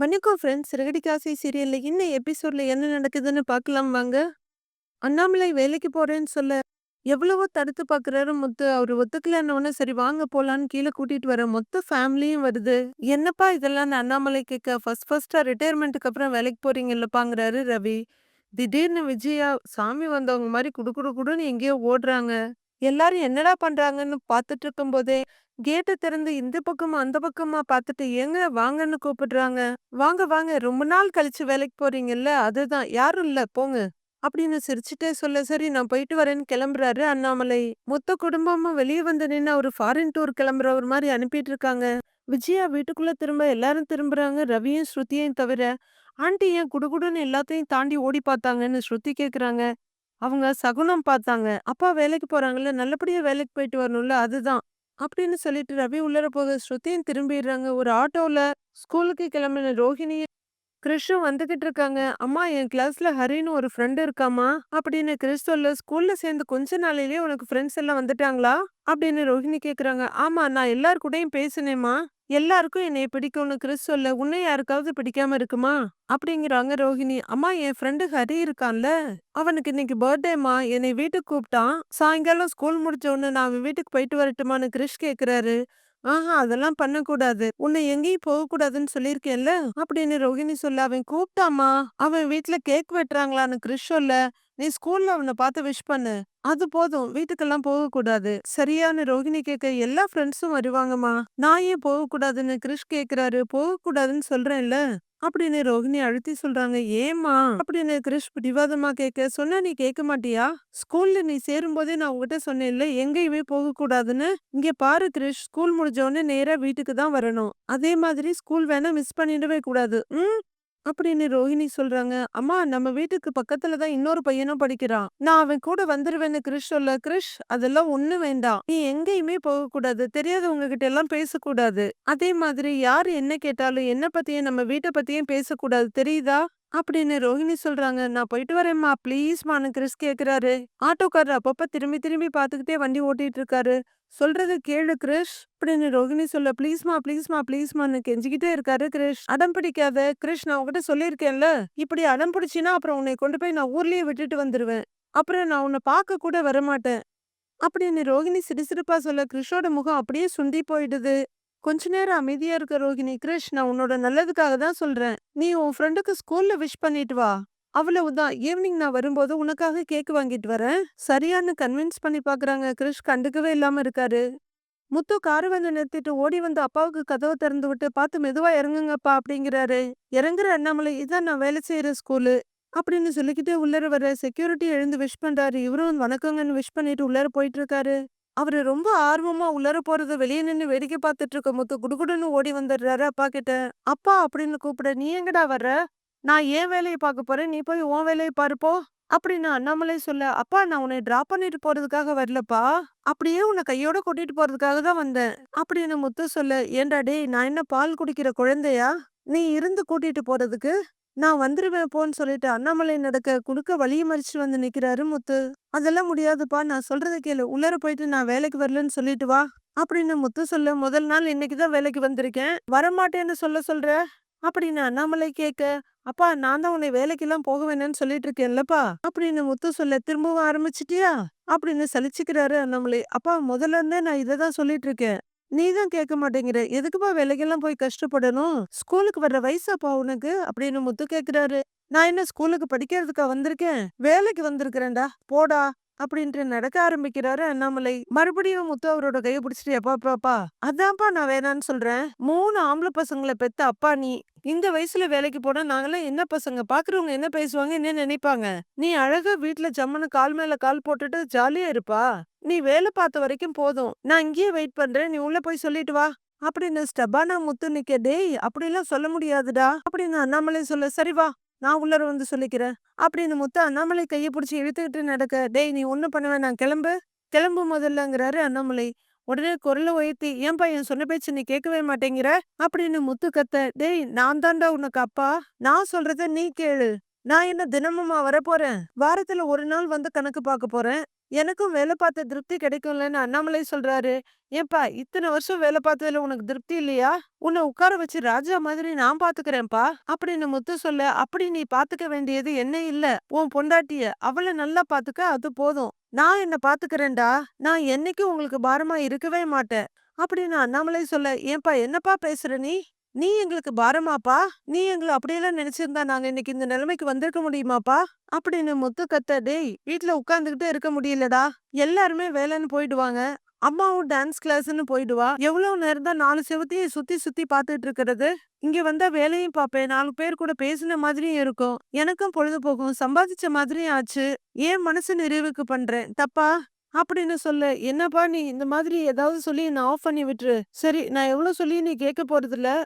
வணக்கம் ஃப்ரெண்ட்ஸ். சிறகடிக்க சீரியல்ல இன்னும் எபிசோட்ல என்ன நடக்குதுன்னு பார்க்கலாம் வாங்க. அண்ணாமலை வேலைக்கு போறேன்னு சொல்ல, எவ்வளவோ தடுத்து பார்க்குறாரு முத்து. அவரு ஒத்துக்கலன்னோனே, சரி வாங்க போலான்னு கீழே கூட்டிட்டு வர மொத்த ஃபேமிலியும் வருது. என்னப்பா இதெல்லாம்னு அண்ணாமலை கேட்க, ஃபர்ஸ்ட் ஃபஸ்ட்டாக ரிட்டையர்மெண்ட்டுக்கு அப்புறம் வேலைக்கு போகிறீங்கல்லப்பாங்கிறாரு ரவி. திடீர்னு விஜயா சாமி வந்தவங்க மாதிரி குடு குடு குடுன்னு எங்கேயோ ஓடுறாங்க. எல்லாரும் என்னடா பண்றாங்கன்னு பார்த்துட்டு இருக்கும்போதே, கேட்ட திறந்து இந்த பக்கமா அந்த பக்கமா பார்த்துட்டு, ஏங்க வாங்கன்னு கூப்பிடுறாங்க. வாங்க வாங்க ரொம்ப நாள் கழிச்சு வேலைக்கு போறீங்கல்ல, அதுதான் யாரும் இல்ல போங்க. அப்படின்னு சிரிச்சுட்டே சொல்ல, சரி நான் போயிட்டு வரேன்னு கிளம்புறாரு அண்ணாமலை. மொத்த குடும்பமும் வெளிய வந்து நின்னு ஒரு ஃபாரின் டூர் கிளம்புறவர் மாதிரி அனுப்பிட்டு இருக்காங்க. விஜயா வீட்டுக்குள்ள திரும்ப எல்லாரும் திரும்புறாங்க. ரவியும் ஸ்ருதியையும் தவிர. ஆண்டி ஏன் குடுகுடுன்னு எல்லாத்தையும் தாண்டி ஓடி பார்த்தாங்கன்னு ஸ்ருதி கேக்குறாங்க. அவங்க சகுனம் பார்த்தாங்க. அப்பா வேலைக்கு போறாங்கல்ல, நல்லபடியா வேலைக்கு போயிட்டு வரணும்ல அதுதான். அப்படின்னு சொல்லிட்டு ரவி உள்ளர போக ஸ்ருதியும் திரும்பிடுறாங்க. ஒரு ஆட்டோவில் ஸ்கூலுக்கு கிளம்பின ரோஹிணி, கிறிஷும் வந்துகிட்டு இருக்காங்க. அம்மா என் கிளாஸ்ல ஹரின்னு ஒரு ஃப்ரெண்டு இருக்காம்மா. அப்படின்னு கிறிஷ் சொல்ல, ஸ்கூல்ல சேர்ந்து கொஞ்ச நாளையிலேயே உனக்கு ஃப்ரெண்ட்ஸ் எல்லாம் வந்துட்டாங்களா? அப்படின்னு ரோஹிணி கேக்குறாங்க. ஆமா நான் எல்லார் கூடயும் பேசினேம்மா. எல்லாருக்கும் என்னைய பிடிக்கும்னு கிறிஸ் சொல்ல, உன்னை யாருக்காவது பிடிக்காம இருக்குமா? அப்படிங்கிறாங்க ரோஹிணி. அம்மா என் ஃப்ரெண்டு ஹரி இருக்கான்ல, அவனுக்கு இன்னைக்கு பர்த்டேம்மா. என்னை வீட்டுக்கு கூப்பிட்டான். சாயங்காலம் ஸ்கூல் முடிச்ச உடனே நான் அவன் வீட்டுக்கு போயிட்டு வரட்டுமான்னு கிறிஷ் கேக்குறாரு. ஆஹா அதெல்லாம் பண்ணக்கூடாது. உன்னை எங்கேயும் போகக்கூடாதுன்னு சொல்லியிருக்கேன்ல. அப்படின்னு ரோஹிணி சொல்ல, அவன் கூப்பிட்டாமா அவன் வீட்ல கேக் வெட்டுறாங்களான்னு கிறிஷ் சொல்ல, நீ ஸ்கூல்ல அவன பார்த்து விஷ் பண்ணு. அது போதும். வீட்டுக்கெல்லாம் போகக்கூடாது. சரியான ரோஹிணி கேட்க, எல்லா ஃப்ரெண்ட்ஸும் வருவாங்கம்மா. நான் ஏன் போகக்கூடாதுன்னு கிறிஷ் கேக்குறாரு. போகக்கூடாதுன்னு சொல்றேன்ல. அப்படின்னு ரோஹிணி அழுத்தி சொல்றாங்க. ஏம்மா? அப்படின்னு கிரிஷ் பிடிவாதமா கேட்க, சொன்னா நீ கேட்க மாட்டியா? ஸ்கூல்ல நீ சேரும்போதே நான் உன்கிட்ட சொன்னேன்ல, எங்கேயுமே போகக்கூடாதுன்னு. இங்க பாரு கிரிஷ் ஸ்கூல் முடிஞ்ச உடனே நேரா வீட்டுக்கு தான் வரணும். அதே மாதிரி ஸ்கூல் வேணா மிஸ் பண்ணிடவே கூடாது. ம்? அப்படின்னு ரோஹிணி சொல்றாங்க. அம்மா நம்ம வீட்டுக்கு பக்கத்துல தான் இன்னொரு பையனும் படிக்கிறான். நான் அவன் கூட வந்துருவேன்னு கிறிஷ் சொல்ல, கிறிஷ் அதெல்லாம் ஒண்ணு வேண்டாம். நீ எங்கேயுமே போகக்கூடாது. தெரியாதவங்க கிட்ட எல்லாம் பேசக்கூடாது. அதே மாதிரி யார் என்ன கேட்டாலும் என்ன பத்தியும் நம்ம வீட்டை பத்தியும் பேசக்கூடாது. தெரியுதா? அப்படின்னு ரோஹிணி சொல்றாங்க. நான் போயிட்டு வரேம்மா ப்ளீஸ்மான்னு கிறிஸ் கேக்குறாரு. ஆட்டோக்காரர் அப்பப்ப திரும்பி திரும்பி பார்த்துக்கிட்டே வண்டி ஓட்டிட்டு இருக்காரு. சொல்றது கேளு கிரிஷ் அப்படின்னு ரோகிணி சொல்ல ப்ளீஸ்மா ப்ளீஸ்மா ப்ளீஸ்மான்னு கெஞ்சிக்கிட்டே இருக்காரு கிரிஷ் அடம் பிடிக்காத கிரிஷ் நான் உங்ககிட்ட சொல்லியிருக்கேன்ல இப்படி அடம் பிடிச்சின்னா அப்புறம் உன்னை கொண்டு போய் நான் ஊர்லயே விட்டுட்டு வந்துருவேன் அப்புறம் நான் உன்னை பார்க்க கூட வரமாட்டேன் அப்படின்னு ரோகிணி சிரிசிரிப்பா சொல்ல கிரிஷோட முகம் அப்படியே சுண்டி போயிடுது கொஞ்ச நேரம் அமைதியா இருக்க ரோகிணி கிரிஷ் நான் உன்னோட நல்லதுக்காக தான் சொல்றேன். நீ உன் ஃப்ரெண்டுக்கு ஸ்கூல்ல விஷ் பண்ணிட்டு வா. அவ்வளவுதான் ஈவினிங் நான் வரும்போது உனக்காக கேக் வாங்கிட்டு வரேன். சரியான்னு கன்வின்ஸ் பண்ணி பாக்குறாங்க. கிரிஷ் கண்டுக்கவே இல்லாம இருக்காரு. முத்து காரு வந்து நிறுத்திட்டு ஓடி வந்து அப்பாவுக்கு கதவை திறந்து விட்டு பார்த்து மெதுவா இறங்குங்கப்பா அப்படிங்கிறாரு. இறங்குற அண்ணாமலை இதான் நான் வேலை செய்யற ஸ்கூலு அப்படின்னு சொல்லிக்கிட்டு உள்ளர வர செக்யூரிட்டி எழுந்து விஷ் பண்றாரு. இவரும் வணக்கங்கன்னு விஷ் பண்ணிட்டு உள்ளர போயிட்டு இருக்காரு. அவரு ரொம்ப ஆர்வமா உள்ளர போறத வெளியே நின்னு வேடிக்கை பார்த்துட்டு இருக்க முத்து குடுகுடுன்னு ஓடி வந்துடுறாரு. அப்பா கிட்ட அப்பா அப்படின்னு கூப்பிட நீ எங்கடா வர்ற? நான் ஏன் வேலையை பார்க்க போறேன்? நீ போய் உன் வேலையை பாருப்போ அப்படின்னு அண்ணாமலை சொல்ல அப்பா நான் உன்னை டிராப் பண்ணிட்டு போறதுக்காக வரலப்பா. அப்படியே உன்னை கையோட கூட்டிட்டு போறதுக்காக தான் வந்தேன். அப்படின்னு முத்து சொல்ல ஏன்டா டேய் நான் என்ன பால் குடிக்கிற குழந்தையா? நீ இருந்து கூட்டிட்டு போறதுக்கு நான் வந்துருவேன் போன்னு சொல்லிட்டு அண்ணாமலை நடக்க குடுக்க வழியை மறிச்சு வந்து நிக்கிறாரு முத்து. அதெல்லாம் முடியாதுப்பா. நான் சொல்றத கேளு. உள்ளர போயிட்டு நான் வேலைக்கு வரலன்னு சொல்லிட்டு வா. அப்படின்னு முத்து சொல்ல முதல் நாள் இன்னைக்குதான் வேலைக்கு வந்திருக்கேன். வரமாட்டேன்னு சொல்ல சொல்ற? அப்படின்னு அண்ணாமலை கேட்க அப்பா நான் தான் உன்னை வேலைக்கெல்லாம் போக வேணாம்னு சொல்லிட்டு இருக்கேன்லப்பா. அப்படின்னு முத்து சொல்ல திரும்பவும் ஆரம்பிச்சிட்டியா? அப்படின்னு சலிச்சுக்கிறாரு அண்ணாமலை. அப்பா முதல்ல இருந்தே நான் இதை தான் சொல்லிட்டு இருக்கேன். நீ தான் கேட்க மாட்டேங்கிற. எதுக்குப்பா வேலைக்கெல்லாம் போய் கஷ்டப்படணும்? ஸ்கூலுக்கு வர்ற வயசாப்பா உனக்கு? அப்படின்னு முத்து கேக்குறாரு நான் என்ன ஸ்கூலுக்கு படிக்கிறதுக்கா வந்திருக்கேன்? வேலைக்கு வந்திருக்கிறேன்டா போடா அப்படின்ட்டு நடக்க ஆரம்பிக்கிறாரு அண்ணாமலை. மறுபடியும் முத்து அவரோட கையை பிடிச்சிட்டு எப்பா பாப்பா அதான்ப்பா நான் வேணான்னு சொல்றேன். மூணு ஆம்பளை பசங்களை பெத்த அப்பா நீ. இந்த வயசுல வேலைக்கு போனா நாங்கெல்லாம் என்ன பசங்க? பாக்குறவங்க என்ன பேசுவாங்க? என்ன நினைப்பாங்க? நீ அழகா வீட்டுல ஜம்மனு கால் மேல கால் போட்டுட்டு ஜாலியா இருப்பா. நீ வேலை பார்த்த வரைக்கும் போதும். நான் இங்கேயே வெயிட் பண்றேன். நீ உள்ள போய் சொல்லிட்டு வா. அப்படின்னு ஸ்டபானா முத்து நிக்க டேய் அப்படிலாம் சொல்ல முடியாதுடா. அப்படின்னு அண்ணாமலை சொல்ல சரி வா நான் உள்ளர வந்து சொல்லிக்கிறேன். அப்படின்னு முத்து அண்ணாமலை கையை பிடிச்சி இழுத்துக்கிட்டு நடக்க டேய் நீ ஒன்றும் பண்ணுவேன் நான் கிளம்பு. கிளம்பு முதல்லங்கிறாரு அண்ணாமலை. உடனே குரலை உயர்த்தி ஏன்பா என் சொன்ன பேச்சு நீ கேட்கவே மாட்டேங்கிற? அப்படின்னு முத்து கத்த டேய் நான் தாண்டா உனக்கு அப்பா. நான் சொல்றத நீ கேளு. நான் என்ன தினமுமா வரப்போறேன்? வாரத்துல ஒரு நாள் வந்து கணக்கு பார்க்க போறேன். எனக்கும் வேலை பார்த்த திருப்தி கிடைக்கும்லன்னு அண்ணாமலை சொல்றாரு. ஏன்பா இத்தனை வருஷம் வேலை பார்த்ததுல உனக்கு திருப்தி இல்லையா? உன்னை உட்கார வச்சு ராஜா மாதிரி நான் பாத்துக்கிறேன்ப்பா. அப்படின்னு முத்து சொல்ல அப்படி நீ பாத்துக்க வேண்டியது என்ன இல்ல. உன் பொண்டாட்டிய அவளை நல்லா பாத்துக்க அது போதும். நான் என்ன பாத்துக்கிறேன்டா. நான் என்னைக்கும் உங்களுக்கு பாரமா இருக்கவே மாட்டேன். அப்படின்னு அண்ணாமலை சொல்ல ஏன்பா என்னப்பா பேசுற நீ? நீ எங்களுக்கு பாரமாப்பா. நீ எங்களை அப்படியெல்லாம் நினைச்சிருந்தா நாங்க இன்னைக்கு இந்த நிலைமைக்கு வந்திருக்க முடியுமாப்பா? அப்படின்னு முத்து கத்த டேய் வீட்டுல உட்காந்துக்கிட்டே இருக்க முடியலடா. எல்லாருமே வேலைன்னு போயிடுவாங்க. அம்மாவும் டான்ஸ் கிளாஸ்ன்னு போயிடுவா. எவ்வளவு நேரம் தான் நாலு செவத்தையும் சுத்தி சுத்தி பாத்துட்டு இருக்கிறது? இங்க வந்தா வேலையும் பாப்பேன் நாலு பேர் கூட பேசின மாதிரியும் இருக்கும். எனக்கும் பொழுதுபோக்கும். சம்பாதிச்ச மாதிரியும் ஆச்சு. ஏன் மனசு நிறைவுக்கு பண்றேன்? தப்பா? அப்படின்னு சொல்ல. என்னப்பா நீ இந்த மாதிரி ஏதாவது சொல்லி நான் ஆஃப் பண்ணி விட்டுரு. சரி நான் எவ்வளவு சொல்லி நீ கேட்க போறதில்ல?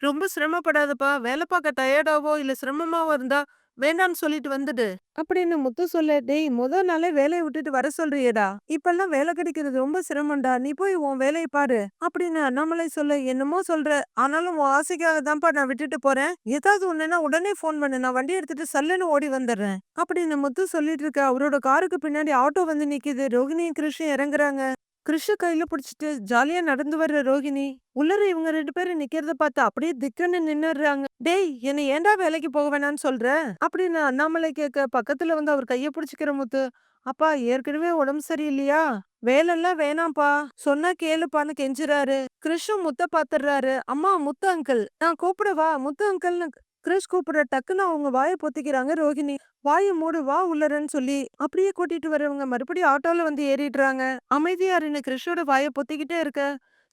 ரொம்ப சிரமப்படாதப்பா. வேலை பார்க்க டயர்டாவோ இல்ல சிரமமாவோ இருந்தா வேண்டான்னு சொல்லிட்டு வந்துடு. அப்படின்னு முத்து சொல்ல டேய் முத நாளே வேலையை விட்டுட்டு வர சொல்றியடா. இப்பெல்லாம் வேலை கிடைக்கிறது ரொம்ப சிரமம்டா. நீ போய் உன் வேலையை பாரு. அப்படின்னு அண்ணாமலை சொல்ல என்னமோ சொல்ற. ஆனாலும் உன் ஆசைக்காக தான்ப்பா நான் விட்டுட்டு போறேன். ஏதாவது ஒண்ணுன்னா உடனே ஃபோன் பண்ணு. நான் வண்டி எடுத்துட்டு சல்லுன்னு ஓடி வந்துடுறேன். அப்படின்னு முத்து சொல்லிட்டு இருக்க அவரோட காருக்கு பின்னாடி ஆட்டோ வந்து நிக்குது. ரோகிணியும் கிருஷ்ணன் இறங்குறாங்க. கிருஷ கையில புடிச்சிட்டு ஜாலியா நடந்து வர்ற ரோகிணி உள்ளர இவங்க ரெண்டு பேரும் நிக்கிறத பார்த்து அப்படியே திக்குன்னு நின்னுடுறாங்க. டேய் என்னை ஏன்டா வேலைக்கு போக வேணாம்னு சொல்ற? அப்படின்னு அண்ணாமலை கேட்க பக்கத்துல வந்து அவர் கைய புடிச்சுக்கிற முத்து அப்பா ஏற்கனவே உடம்பு சரியில்லையா? வேலைலாம் வேணாம்ப்பா. சொன்னா கேளுப்பான்னு கெஞ்சுறாரு. கிருஷ்ணன் முத்த பாத்துறாரு அம்மா முத்து அங்கிள் நான் கூப்பிடவா முத்து அங்கிள்னு கிரிஷ் கூப்பிடுற டக்குன்னு அவங்க வாயை பொத்திக்கிறாங்க ரோகிணி வாயை மூடு வா உள்ளரன்னு சொல்லி அப்படியே கூட்டிட்டு வரவங்க மறுபடியும் ஆட்டோல வந்து ஏறிடுறாங்க. அமைதியா இருந்து கிரிஷோட வாயை பொத்திக்கிட்டே இருக்க.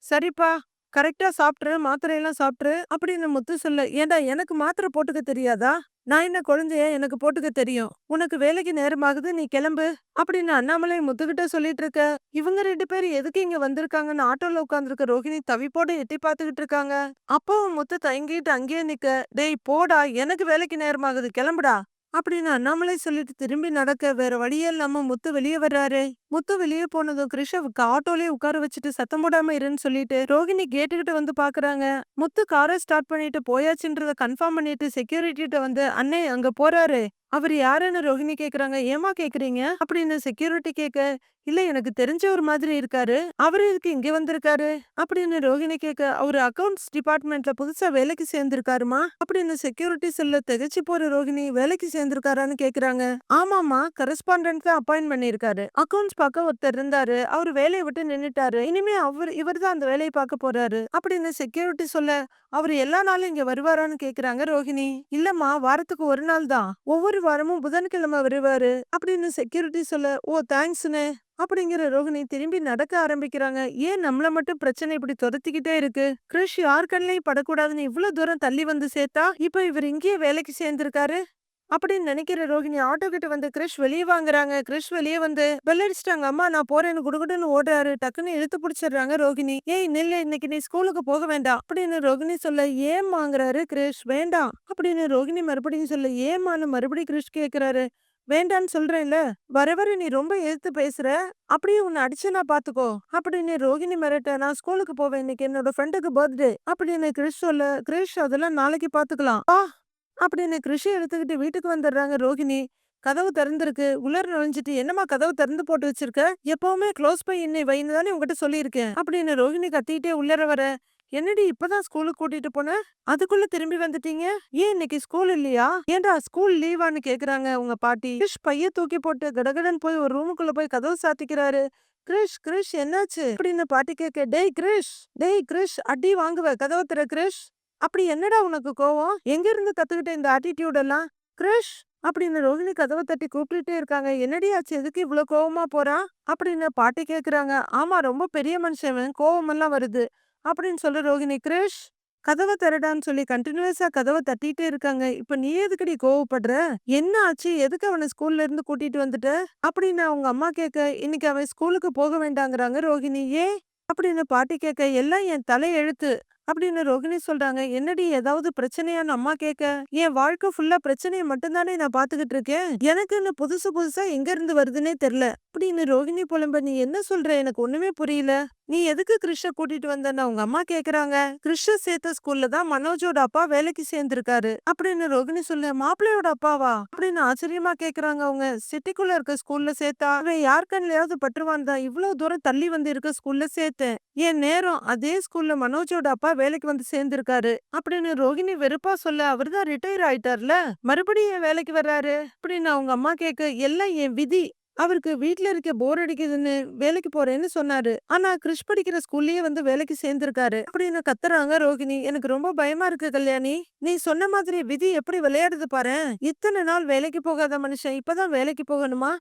சரிப்பா கரெக்டா சாப்பிட்டுரு மாத்திரையெல்லாம் சாப்பிட்டுரு அப்படின்னு முத்து சொல்ல ஏண்டா எனக்கு மாத்திரை போட்டுக்க தெரியாதா? நான் என்ன குழந்தைய எனக்கு போட்டுக்க தெரியும். உனக்கு வேலைக்கு நேரமாகுது நீ கிளம்பு. அப்படின்னு அண்ணாமலை முத்துக்கிட்ட சொல்லிட்டு இருக்க. இவங்க ரெண்டு பேரும் எதுக்கு இங்க வந்திருக்காங்கன்னு ஆட்டோல உட்காந்துருக்க ரோஹிணி தவிப்போட எட்டி பாத்துக்கிட்டு இருக்காங்க. அப்பவும் முத்து தயங்கிட்டு அங்கேயே நிக்க. டேய் போடா எனக்கு வேலைக்கு நேரமாகுது கிளம்புடா. அப்படின்னு அண்ணாமலை சொல்லிட்டு திரும்பி நடக்க வேற வழியே இல்லாம முத்து வெளியே வர்றாரு. முத்து வெளியே போனதும் கிருஷவுக்கு ஆட்டோலயே உட்கார வச்சுட்டு சத்தம் போடாம இருன்னு சொல்லிட்டு ரோகிணி கேட்டுக்கிட்ட வந்து பாக்குறாங்க. முத்து காரை ஸ்டார்ட் பண்ணிட்டு போயாச்சுன்றத கன்ஃபார்ம் பண்ணிட்டு செக்யூரிட்டிட்ட வந்து அண்ணே அங்க போறாரு. அவர் யாருன்னு ரோஹிணி கேக்குறாங்க. ஏமா கேக்குறீங்க? அப்படின்னு செக்யூரிட்டி கேட்க இல்ல எனக்கு தெரிஞ்ச ஒரு மாதிரி இருக்காரு. அவரு இதுக்கு இங்க வந்திருக்காரு? அப்படின்னு ரோஹிணி கேட்க அவரு அக்கவுண்ட்ஸ் டிபார்ட்மெண்ட்ல புதுசா வேலைக்கு சேர்ந்திருக்காருமா? அப்படின்னு செக்யூரிட்டி சொல்ல திகச்சு போற ரோஹிணி வேலைக்கு சேர்ந்திருக்காரான்னு கேக்குறாங்க. ஆமாமா கரஸ்பாண்டன்ட் அப்பாயிண்ட் பண்ணிருக்காரு அக்கவுண்ட்ஸ் பார்க்க ஒருத்தர் இருந்தாரு. அவர் வேலையை விட்டு நின்னுட்டாரு. இனிமே அவர் இவர் தான் அந்த வேலையை பார்க்க போறாரு. அப்படின்னு செக்யூரிட்டி சொல்ல அவர் எல்லா நாளும் இங்க வருவாரான்னு கேக்குறாங்க ரோஹிணி. இல்லம்மா வாரத்துக்கு ஒரு நாள் தான். ஒவ்வொரு வாரமும் புதன்கிழமை வருவாரு. அப்படின்னு செக்யூரிட்டி சொல்ல ஓ தேங்க்ஸ்னு அப்படிங்கிற ரோகிணி திரும்பி நடக்க ஆரம்பிக்கிறாங்க. ஏன் நம்மள மட்டும் பிரச்சனை இப்படி துரத்திக்கிட்டே இருக்கு? கிருஷ் யார் கண்ணையும் படக்கூடாதுன்னு இவ்வளவு தூரம் தள்ளி வந்து சேர்த்தா இப்ப இவர் இங்கேயே வேலைக்கு சேர்ந்திருக்காரு? அப்படின்னு நினைக்கிற ரோகிணி ஆட்டோ கிட்ட வந்து கிரிஷ் வெளியே வாங்குறாங்க. கிரிஷ் வெளியே வந்து பெல் அடிச்சிட்டாங்க. அம்மா நான் போறேன்னு குடுகுடுன்னு ஓடுறாரு. டக்குன்னு இழுத்து பிடிச்சிடுறாங்க ரோகிணி ஏய் நில்ல. இன்னைக்கு நீ ஸ்கூலுக்கு போக வேண்டாம். அப்படின்னு ரோகிணி சொல்ல ஏன் வாங்குறாரு கிறிஷ் வேண்டாம். அப்படின்னு ரோஹிணி மறுபடியும் சொல்ல ஏமான்னு மறுபடியும் கிரிஷ் கேக்குறாரு. வேண்டான்னு சொல்றேன்ல. வர வர நீ ரொம்ப எதிர்த்து பேசுற. அப்படியே உன்னை அடிச்சு நான் பாத்துக்கோ. அப்படின்னு ரோகிணி மிரட்ட நான் ஸ்கூலுக்கு போவேன். இன்னைக்கு என்னோட ஃப்ரெண்டுக்கு பர்த்டே அப்படின்னு கிரிஷ் சொல்ல கிரிஷ் அதெல்லாம் நாளைக்கு பாத்துக்கலாம். ஆ அப்படின்னு கிருஷி எடுத்துக்கிட்டு வீட்டுக்கு வந்துடுறாங்க. ரோகிணி கதவு திறந்திருக்கு. உலர் நுழைஞ்சிட்டு என்னம்மா கதவு திறந்து போட்டு வச்சிருக்க? எப்பவுமே க்ளோஸ் பை இன்னை வைன்னு தானே உங்ககிட்ட சொல்லியிருக்கேன். அப்படின்னு ரோகிணி கத்திக்கிட்டே உள்ளர வர என்னடி இப்பதான் ஸ்கூலுக்கு கூட்டிட்டு போன? அதுக்குள்ள திரும்பி வந்துட்டீங்க? ஏன் இன்னைக்கு ஸ்கூல் இல்லையா? ஏன்டா ஸ்கூல் லீவான்னு கேக்குறாங்க உங்க பாட்டி? கிரிஷ் பைய தூக்கி போட்டு கடகடன் போய் ஒரு ரூமுக்குள்ள போய் கதவு சாத்திக்கிறாரு. கிரிஷ் கிரிஷ் என்னாச்சு? அப்படின்னு பாட்டி கேட்க டேய் கிரிஷ் டேய் கிரிஷ் அடி வாங்குவ கதவு திற கிரிஷ். அப்படி என்னடா உனக்கு கோவம்? எங்க இருந்து கத்துக்கிட்ட இந்த ஆட்டிடியூட் எல்லாம்? கிரிஷ்! அப்படின்னு ரோஹிணி கதவை தட்டி கூப்பிட்டுட்டே இருக்காங்க. என்னடி ஆச்சு? எதுக்கு இவ்வளோ கோவமா போறான் அப்படின்னு பாட்டி கேக்குறாங்க. ஆமா ரொம்ப பெரிய மனுஷன் கோவமெல்லாம் வருது. அப்படின்னு சொல்ல ரோஹிணி கிரிஷ்! கதவை திறடான்னு சொல்லி கண்டினியூஸா கதவை தட்டிட்டே இருக்காங்க. இப்ப நீ எதுக்கடி கோவப்படுற? என்ன ஆச்சு? எதுக்கு அவனை ஸ்கூல்ல இருந்து கூட்டிட்டு வந்துட்ட? அப்படின்னு அவங்க அம்மா கேட்க இன்னைக்கு அவன் ஸ்கூலுக்கு போக வேண்டாங்கிறாங்க ரோஹிணி. ஏன்? அப்படின்னு பாட்டி கேட்க எல்லாம் என் தலை எழுத்து அப்படின்னு ரோகிணி சொல்றாங்க. என்னடி ஏதாவது பிரச்சனையான்னு அம்மா கேட்க என் வாழ்க்கை ஃபுல்லா பிரச்சனையை மட்டும்தானே நான் பாத்துக்கிட்டு இருக்கேன்? எனக்குன்னு புதுசு புதுசா எங்க இருந்து வருதுன்னே தெரியல. அப்படின்னு ரோகிணி புலம்ப நீ என்ன சொல்ற? எனக்கு ஒண்ணுமே புரியல. நீ எதுக்கு கிறிஷ கூட்டிட்டு வந்தன்னு அவங்க அம்மா கேக்குறாங்க. கிருஷ்ண சேர்த்த ஸ்கூல்ல தான் மனோஜோட அப்பா வேலைக்கு சேர்ந்திருக்காரு. அப்படின்னு ரோகிணி சொல்ல மாப்பிள்ளையோட அப்பாவா? அப்படின்னு ஆச்சரியமா கேக்குறாங்க அவங்க. சிட்டிக்குள்ள இருக்க ஸ்கூல்ல சேர்த்தா அவன் யார் கண்ணிலையாவது பட்டுருவான் தான். இவ்வளவு தூரம் தள்ளி வந்து இருக்க ஸ்கூல்ல சேர்த்தேன். என் நேரம் அதே ஸ்கூல்ல மனோஜோட அப்பா வேலைக்கு வந்து சேர்ந்திருக்காரு. அப்படின்னு ரோகிணி வெறுப்பா சொல்ல அவர்தான் ரிட்டையர் ஆயிட்டார்ல. மறுபடியும் என் வேலைக்கு வர்றாரு? அப்படின்னு அவங்க அம்மா கேட்க எல்லாம் என் விதி. அவருக்கு வீட்ல இருக்க போர் அடிக்குதுன்னு வேலைக்கு போறேன்னு சொன்னாரு. ஆனா கிறிஷ் படிக்கிற ஸ்கூல்லயே வந்து வேலைக்கு சேர்ந்திருக்காரு அப்படின்னு கத்துறாங்க ரோகிணி எனக்கு ரொம்ப பயமா இருக்கு கல்யாணி. நீ சொன்ன மாதிரி விதி எப்படி விளையாடுது பாரு. இத்தனை நாள் வேலைக்கு போகாத மனுஷன் இப்பதான் வேலைக்கு போகணுமா?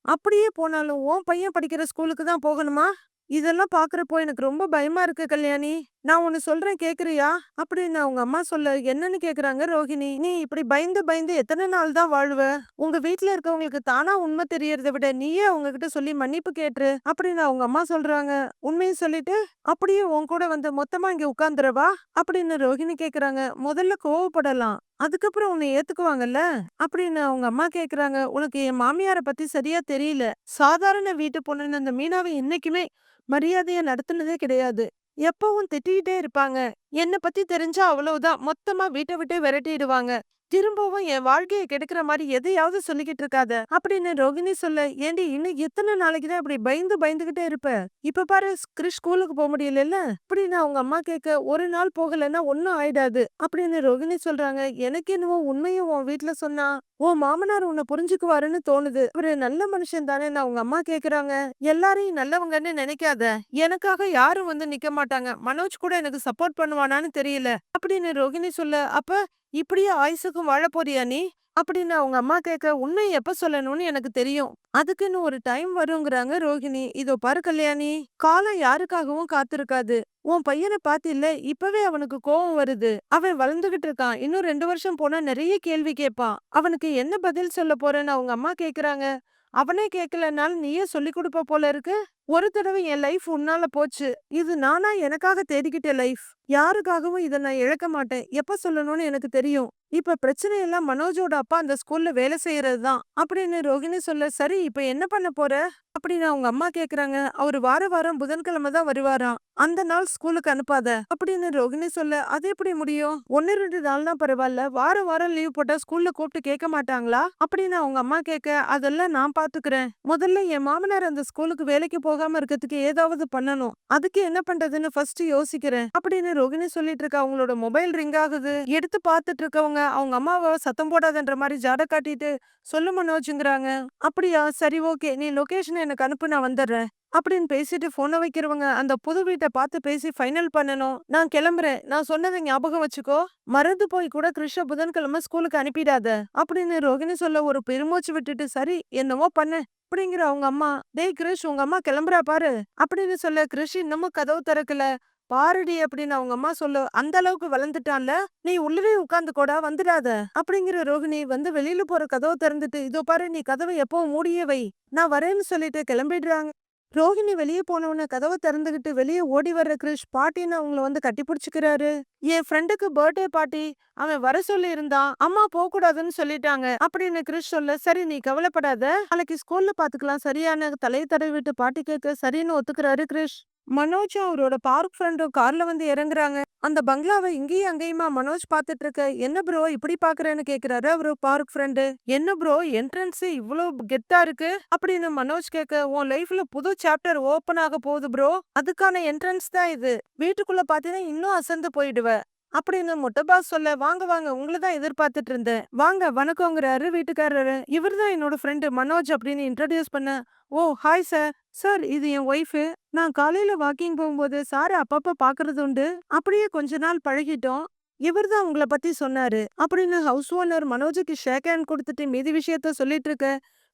அப்படியே போனாலும் உன் பையன் படிக்கிற ஸ்கூலுக்கு தான் போகணுமா? இதெல்லாம் பாக்குறப்போ எனக்கு ரொம்ப பயமா இருக்கு கல்யாணி. நான் ஒன்னு சொல்றேன் கேக்குறியா? அப்படின்னு அவங்க அம்மா சொல்ல என்னன்னு கேக்குறாங்க ரோஹிணி? நீ இப்படி பயந்து பயந்து எத்தனை நாள் தான் வாழ்வ? உங்க வீட்ல இருக்கவங்களுக்கு தானா உண்மை தெரியறதை விட நீயே அவங்க கிட்ட சொல்லி மன்னிப்பு கேட்டுரு அப்படின்னு அவங்க அம்மா சொல்றாங்க. உண்மையை சொல்லிட்டு அப்படியே உன் கூட வந்து மொத்தமா இங்க உட்கார்ந்துறவா அப்படின்னு ரோஹிணி கேக்குறாங்க. முதல்ல கோவப்படலாம் அதுக்கப்புறம் உன்னை ஏத்துக்குவாங்கல்ல? அப்படின்னு அவங்க அம்மா கேக்குறாங்க. உனக்கு என் மாமியார பத்தி சரியா தெரியல. சாதாரண வீட்டு பொண்ணுன்னு அந்த மீனாவை என்னைக்குமே மரியாதையா நடத்துனதே கிடையாது. எப்பவும் திட்டிக்கிட்டே இருப்பாங்க. என்ன பத்தி தெரிஞ்சா அவ்வளவுதான். மொத்தமா வீட்டை விட்டு விரட்டிடுவாங்க. திரும்பவும் என் வாழ்க்கையை கெடுக்கிற மாதிரி எதையாவது சொல்லிக்கிட்டு இருக்காத. அப்படின்னு ரோகிணி சொல்ல ஏண்டி இன்னும் எத்தனை நாளைக்கு தான் இப்படி பயந்து பயந்துகிட்டே இருப்ப? இப்ப பாரு கிறிஸ் ஸ்கூலுக்கு போக முடியல அப்படின்னு அவங்க அம்மா கேட்க ஒரு நாள் போகலன்னா ஒன்னும் ஆயிடாது. அப்படின்னு ரோகிணி சொல்றாங்க. எனக்கு என்னவோ உண்மையும் உன் வீட்டுல சொன்னா உன் மாமனார் உன்னை புரிஞ்சுக்குவாருன்னு தோணுது. அவரு நல்ல மனுஷன் தானே. நான் உங்க அம்மா கேக்குறாங்க. எல்லாரையும் நல்லவங்கன்னு நினைக்காத. எனக்காக யாரும் வந்து நிக்க மாட்டாங்க. மனோஜ் கூட எனக்கு சப்போர்ட் பண்ணுவானான்னு தெரியல. அப்படின்னு ரோகிணி சொல்ல அப்ப இப்படியே ஆயுசுக்கும் வாழ போறியா நீ? அப்படின்னு அவங்க அம்மா கேட்க உன்னை எப்ப சொல்லணும்னு எனக்கு தெரியும். அதுக்குன்னு ஒரு டைம் வருங்கிறாங்க ரோகிணி இதோ பாரு கல்யாணி. காலம் யாருக்காகவும் காத்திருக்காது. உன் பையனை பாத்தில்ல இப்பவே அவனுக்கு கோவம் வருது. அவன் வளர்ந்துகிட்டு இருக்கான். இன்னும் ரெண்டு வருஷம் போனா நிறைய கேள்வி கேட்பான். அவனுக்கு என்ன பதில் சொல்ல போறேன்னு அவங்க அம்மா கேக்குறாங்க. அவனே கேட்கலனாலும் நீயே சொல்லி கொடுப்ப போல இருக்கு. ஒரு தடவை என் லைஃப் உன்னால போச்சு. இது நானா எனக்காக தேடிக்கிட்ட லைஃப். யாருக்காகவும் இதை நான் இழக்க மாட்டேன். எப்ப சொல்லணும்னு எனக்கு தெரியும். இப்ப பிரச்சனை எல்லாம் மனோஜோட அப்பா அந்த ஸ்கூல்ல வேலை செய்யறது தான். அப்படின்னு ரோகிணி சொல்ல சரி இப்ப என்ன பண்ண போற? அப்படின்னு அவங்க அம்மா கேக்குறாங்க. அவர் வார வாரம் புதன்கிழமை தான் வருவாராம். அந்த நாள் ஸ்கூலுக்கு அனுப்பாத. அப்படின்னு ரோகிணி சொல்ல அது எப்படி முடியும்? ஒன்னு ரெண்டு நாள்னா பரவாயில்ல. வாரம் வாரம் லீவ் போட்டா ஸ்கூல்ல கூப்பிட்டு கேட்க மாட்டாங்களா? அப்படின்னு அவங்க அம்மா கேட்க அதெல்லாம் நான் பாத்துக்கிறேன். முதல்ல என் மாமனார் அந்த ஸ்கூலுக்கு வேலைக்கு போகாம இருக்கிறதுக்கு ஏதாவது பண்ணணும். அதுக்கு என்ன பண்றதுன்னு ஃபர்ஸ்ட் யோசிக்கிறேன். அப்படின்னு ரோகிணி சொல்லிட்டு இருக்க அவங்களோட மொபைல் ரிங் ஆகுது. எடுத்து பார்த்துட்டு இருக்கவங்க அவங்க அம்மாவை சத்தம் போடாதன்ற மாதிரி ஜாட காட்டிட்டு சொல்லு மனோஜுங்கிறாங்க. அப்படியா? சரி ஓகே நீ லொகேஷன் எனக்கு அனுப்பு நான் வந்துடுறேன். அப்படின்னு பேசிட்டு போனை வைக்கிறவங்க அந்த புது வீட்டை பார்த்து பேசி ஃபைனல் பண்ணணும். நான் கிளம்புறேன். நான் சொன்னதை ஞாபகம் வச்சுக்கோ. மறந்து போய் கூட கிருஷ்ண புதன்கிழமை ஸ்கூலுக்கு அனுப்பிடாத. அப்படின்னு ரோகிணி சொல்ல ஒரு பெருமூச்சு விட்டுட்டு சரி என்னவோ பண்ண. அப்படிங்கிற அவங்க அம்மா டேய் கிருஷ் உங்க அம்மா கிளம்புறா பாரு. அப்படின்னு சொல்ல கிருஷ் இன்னமும் கதவு திறக்கல. பாருடி அப்படின்னு அவங்க அம்மா சொல்ல அந்த அளவுக்கு வளர்ந்துட்டான்ல. நீ உள்ளவே உட்கார்ந்து கூட வந்துடாத. அப்படிங்கிற ரோகிணி வந்து வெளியில போற கதவை திறந்துட்டு இதோ பாரு நீ கதவை எப்பவும் மூடியே வை. நான் வரேன்னு சொல்லிட்டு கிளம்பிடுறாங்க. ரோஹிணி வெளியே போனவன கதவை திறந்துகிட்டு வெளியே ஓடி வர்ற கிரிஷ் பாட்டின்னு அவங்கள வந்து கட்டிபுடிச்சிக்கிறாரு என் ஃப்ரெண்டுக்கு பர்த்டே பார்ட்டி. அவன் வர சொல்லி இருந்தான் அம்மா போகக்கூடாதுன்னு சொல்லிட்டாங்க. அப்படின்னு கிரிஷ் சொல்ல சரி நீ கவலைப்படாத. நாளைக்கு ஸ்கூல்ல பாத்துக்கலாம். சரியான தலையை தடவிட்டு பாட்டி கேட்க சரின்னு ஒத்துக்கிறாரு கிரிஷ். மனோஜும் அவரோட பார்க் ஃப்ரெண்டும் கார்ல வந்து இறங்குறாங்க. அந்த பங்களாவை இங்கேயும் அங்கேயுமா மனோஜ் பாத்துட்டு இருக்க என்ன ப்ரோ இப்படி பாக்குறேன்னு கேக்குறாரு அவரு பார்க் ஃப்ரெண்டு. என்ன ப்ரோ என்ட்ரன்ஸ் இவ்வளோ கெத்தா இருக்கு? அப்படின்னு மனோஜ் கேட்க உன் லைஃப்ல புது சாப்டர் ஓபன் ஆக போகுது ப்ரோ அதுக்கான என்ட்ரன்ஸ் தான் இது. வீட்டுக்குள்ள பாத்தீங்கன்னா இன்னும் அசந்து போயிடுவ. அப்படின்னு முட்டபாஸ் சொல்ல வாங்க வாங்க உங்களை தான் எதிர்பார்த்துட்டு இருந்தேன். வாங்க வணக்கங்கிறாரு வீட்டுக்காரரு. இவர் தான் என்னோட ஃப்ரெண்டு மனோஜ் அப்படின்னு இன்ட்ரடியூஸ் பண்ண ஓ ஹாய் சார் சார் இது என் ஒய்ஃபு நான் காலையில வாக்கிங் போகும்போது சார் அப்பப்ப பாக்குறது உண்டு. அப்படியே கொஞ்ச நாள் பழகிட்டோம். இவர் தான் உங்களை பத்தி சொன்னாரு அப்படின்னு ஹவுஸ் ஓனர் மனோஜுக்கு ஷேக் ஹேண்ட் கொடுத்துட்டு மீதி விஷயத்த சொல்லிட்டு இருக்க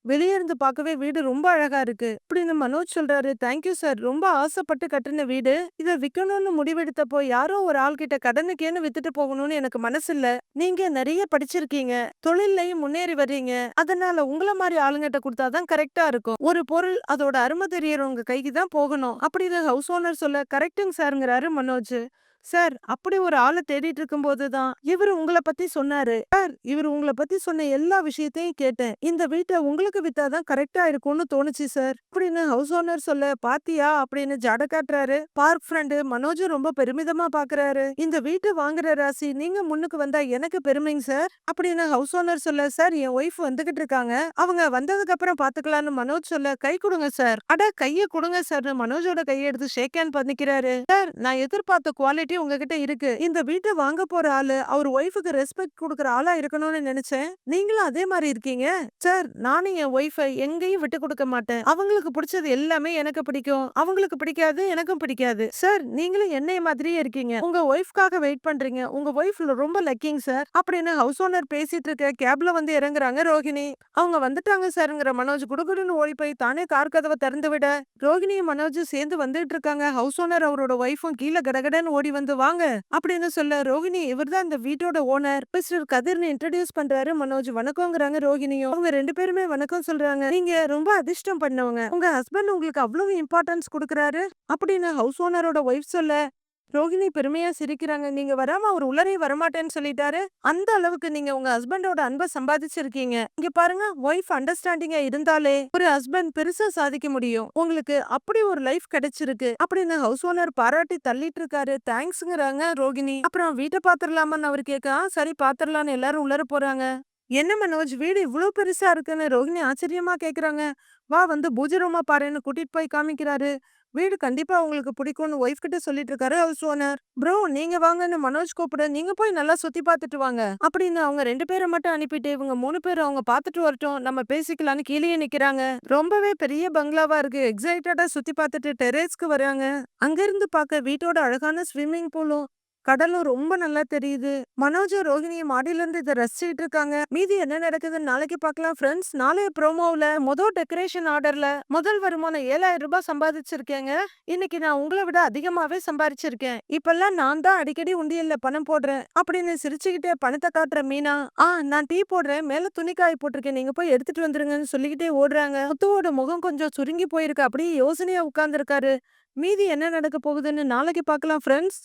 வெளியே இருந்து பார்க்கவே வீடு ரொம்ப அழகா இருக்கு. அப்படின்னு மனோஜ் சொல்றாரு. தேங்க்யூ சார் ரொம்ப ஆசைப்பட்டு கட்டின வீடு. இதை விற்கணும்னு முடிவெடுத்தப்போ யாரோ ஒரு ஆள் கிட்ட கடனுக்கேன்னு வித்துட்டு போகணும்னு எனக்கு மனசு இல்ல நீங்க நிறைய படிச்சிருக்கீங்க. தொழிலையும் முன்னேறி வர்றீங்க. அதனால உங்களை மாதிரி ஆளுங்கிட்ட கொடுத்தாதான் கரெக்டா இருக்கும். ஒரு பொருள் அதோட அருமை தெரியறவங்க கைக்கு தான் போகணும். அப்படின்னு ஹவுஸ் ஓனர் சொல்ல கரெக்டுங்க சாருங்கிறாரு மனோஜ். சார் அப்படி ஒரு ஆளை தேடிட்டு இருக்கும்போது தான் இவரு உங்களை பத்தி சொன்னாரு. சார் இவர் உங்களை பத்தி சொன்ன எல்லா விஷயத்தையும் கேட்டேன். இந்த வீட்டை உங்களுக்கு வித்தாதான் கரெக்டா இருக்கும்னு தோணுச்சு சார். அப்படின்னு ஹவுஸ் ஓனர் சொல்ல, பாத்தியா அப்படின்னு ஜட காட்டுறாரு. பார்க் ஃப்ரெண்டு மனோஜும் ரொம்ப பெருமிதமா பாக்குறாரு. இந்த வீட்டை வாங்குற ராசி நீங்க முன்னுக்கு வந்தா எனக்கு பெருமைங்க சார். அப்படின்னு ஹவுஸ் ஓனர் சொல்ல, சார் என் ஒய்ஃப் வந்துகிட்டு இருக்காங்க. அவங்க வந்ததுக்கு அப்புறம் பாத்துக்கலாம்னு மனோஜ் சொல்ல, கை கொடுங்க சார். அட கைய கொடுங்க சார்னு மனோஜோட கையை எடுத்து ஷேக் ஹேண்ட் பண்ணிக்கிறாரு. சார் நான் எதிர்பார்த்த குவாலிட்டி உங்ககிட்ட இருக்கு. இந்த வீட்டை வாங்க போற ஆளு அவர் ஒய்ஃபுக்கு ரெஸ்பெக்ட் கொடுக்குற ஆளா இருக்கணும்னு நினைச்சேன். நீங்களும் அதே மாதிரி இருக்கீங்க. சார் நானும் என் ஒய்ஃபை எங்கேயும் விட்டு கொடுக்க மாட்டேன். அவங்களுக்கு பிடிச்சது எல்லாமே எனக்கு பிடிக்கும். அவங்களுக்கு பிடிக்காது எனக்கும் பிடிக்காது. சார் நீங்களும் என்னைய மாதிரியே இருக்கீங்க. உங்க ஒய்ஃப்காக வெயிட் பண்றீங்க. உங்க ஒய்ஃப் ரொம்ப லக்கிங் சார். அப்படின்னு ஹவுஸ் ஓனர் பேசிட்டு இருக்க கேப்ல வந்து இறங்குறாங்க ரோஹிணி அவங்க வந்துட்டாங்க சார்ங்கிற மனோஜ் குடுகுடுன்னு ஓடி போய் தானே கார் கதவை திறந்து விட ரோஹிணியும் மனோஜும் சேர்ந்து வந்துட்டு இருக்காங்க. ஹவுஸ் ஓனர் அவரோட ஒய்ஃபும் கீழே கடகடன்னு ஓடி வந்து வாங்க அப்படின்னு சொல்ல ரோகிணி இவர்தான் இந்த வீட்டோட ஓனர் மிஸ்டர் கதிர்னு இன்ட்ரடியூஸ் பண்றாரு மனோஜ். வணக்கங்கிறாங்க ரோகிணியும். அவங்க ரெண்டு பேருமே வணக்கம் சொல்றாங்க. நீங்க ரொம்ப அதிர்ஷ்டம் பண்ணவங்க. உங்க ஹஸ்பண்ட் உங்களுக்கு அவ்வளவு இம்பார்ட்டன்ஸ் கொடுக்கறாரு? அப்படின்னு ஹவுஸ் ஓனரோட ஒய்ஃப் சொல்ல ரோகிணி பெருமையா சிரிக்கிறாங்க. நீங்க வராம அவர் உள்ளரே வரமாட்டேன்னு சொல்லிட்டாரு. அந்த அளவுக்கு நீங்க உங்க ஹஸ்பண்டோட அன்பை சம்பாதிச்சிருக்கீங்க. இங்க பாருங்க ஒய்ஃப் அண்டர்ஸ்டாண்டிங்கா இருந்தாலே ஒரு ஹஸ்பண்ட் பெருசா சாதிக்க முடியும். உங்களுக்கு அப்படி ஒரு லைஃப் கிடைச்சிருக்கு. அப்படின்னு ஹவுஸ் ஓனர் பாராட்டி தள்ளிட்டு இருக்காரு தேங்க்ஸ்ங்கிறாங்க ரோகிணி. அப்புறம் வீட்டை பாத்திரலாமான்னு அவர் கேட்க சரி பாத்திரலான்னு எல்லாரும் உள்ளர போறாங்க. என்ன மனோஜ் வீடு இவ்வளவு பெருசா இருக்குன்னு ரோகிணி ஆச்சரியமா கேக்குறாங்க வா வந்து பூஜை ரூமா பாருன்னு கூட்டிட்டு போய் காமிக்கிறாரு. வீடு கண்டிப்பா உங்களுக்கு பிடிக்கும்னு ஒய்ஃப் கிட்ட சொல்லிட்டு இருக்காரு. ஹவுஸ் ஓனர் ப்ரோ நீங்க வாங்கன்னு மனோஜ் கூப்பிட நீங்க போய் நல்லா சுத்தி பார்த்துட்டு வாங்க. அப்படின்னு அவங்க ரெண்டு பேரை மட்டும் அனுப்பிட்டு இவங்க மூணு பேரும் அவங்க பார்த்துட்டு வரட்டும் நம்ம பேசிக்கலாம்னு கீழே நிக்கிறாங்க. ரொம்பவே பெரிய பங்களாவா இருக்கு. எக்ஸைட்டடா சுத்தி பார்த்துட்டு டெரேஸ்க்கு வராங்க. அங்க இருந்து பார்க்க வீட்டோட அழகான ஸ்விம்மிங் பூலும் கடலும் ரொம்ப நல்லா தெரியுது. மனோஜும் ரோஹிணியும் மாடியில இருந்து இதை ரசிச்சுட்டு இருக்காங்க. மீதி என்ன நடக்குதுன்னு நாளைக்கு பார்க்கலாம் ஃப்ரெண்ட்ஸ் நாளைய ப்ரோமோவில் மொதல் டெக்கரேஷன் ஆர்டர்ல முதல் வருமானம் ஏழாயிரம் ரூபாய் சம்பாதிச்சிருக்கேங்க. இன்னைக்கு நான் உங்களை விட அதிகமாவே சம்பாதிச்சிருக்கேன் இப்பெல்லாம் நான் தான் அடிக்கடி உண்டியல்ல பணம் போடுறேன். அப்படின்னு சிரிச்சுக்கிட்டே பணத்தை காட்டுற மீனா ஆ நான் டீ போடுறேன். மேல துணிக்காய் போட்டிருக்கேன். நீங்க போய் எடுத்துட்டு வந்துருங்கன்னு சொல்லிக்கிட்டே ஓடுறாங்க. முத்துவோட முகம் கொஞ்சம் சுருங்கி போயிருக்கு. அப்படியே யோசனையா உட்கார்ந்துருக்காரு. மீதி என்ன நடக்க போகுதுன்னு நாளைக்கு பார்க்கலாம் ஃப்ரெண்ட்ஸ்